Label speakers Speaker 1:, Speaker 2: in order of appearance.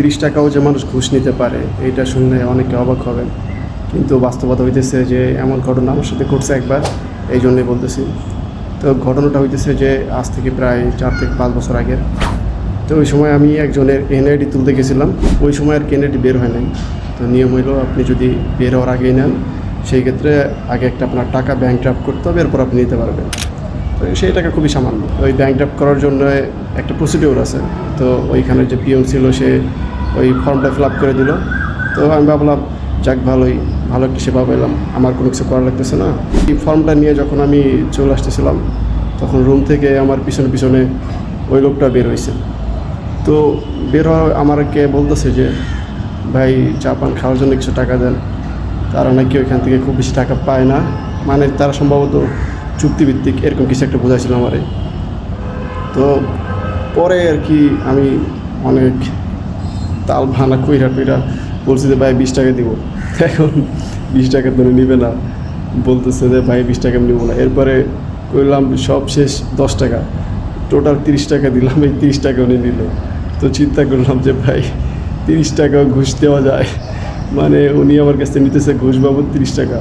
Speaker 1: তিরিশ টাকাও যে মানুষ ঘুষ নিতে পারে, এটা শুনলে অনেকে অবাক হবেন। কিন্তু বাস্তবতা হইতেছে যে এমন ঘটনা আমার সাথে ঘটছে একবার, এই জন্যই বলতেছি। তো ঘটনাটা হইতেছে যে আজ থেকে প্রায় চার থেকে পাঁচ বছর আগে। তো ওই সময় আমি একজনের এনআইডি তুলতে গেছিলাম, ওই সময় আর এনআইডি বের হয় নাই। তো নিয়ম হইল আপনি যদি বের হওয়ার আগেই নেন, সেই ক্ষেত্রে আগে একটা আপনার টাকা ব্যাংক ড্রাফট করতে হবে, এরপর আপনি নিতে পারবেন। তো সেই টাকা খুবই সামান্য। ওই ব্যাংক ড্রাফট করার জন্য একটা প্রসিডিওর আছে। তো ওইখানে যে পিএম ছিল সে ওই ফর্মটা ফিল আপ করে দিল। তো আমি ভাবলাম, যাক ভালোই, ভালো একটা সেবা পেলাম। আমার কোনো কিছু করা লাগতেছে না। এই ফর্মটা নিয়ে যখন আমি চলে আসতেছিলাম, তখন রুম থেকে আমার পিছনে পিছনে ওই লোকটা বের হয়েছে তো বের হওয়া আমাকে বলতেছে যে, ভাই, চা পান খাওয়ার জন্য কিছু টাকা দেন। তারা নাকি ওইখান থেকে খুব বেশি টাকা পায় না। মানে তারা সম্ভবত চুক্তিভিত্তিক এরকম কিছু একটা বোঝাইছিল আমারে। তো পরে আর কি আমি অনেক তাল ভানা কইরা কইরা বলছি যে, ভাই, বিশ টাকা দিব। এখন বিশ টাকা তো নিবে না। বলতেছে যে, ভাই, বিশ টাকা নিবো না। এরপরে কইলাম, সব শেষ, দশ টাকা। টোটাল তিরিশ টাকা দিলাম, এই তিরিশ টাকা উনি নিল। তো চিন্তা করলাম যে, ভাই, তিরিশ টাকা ঘুষ দেওয়া যায়। মানে উনি আমার কাছে নিতেছে ঘুষ বাবদ তিরিশ টাকা।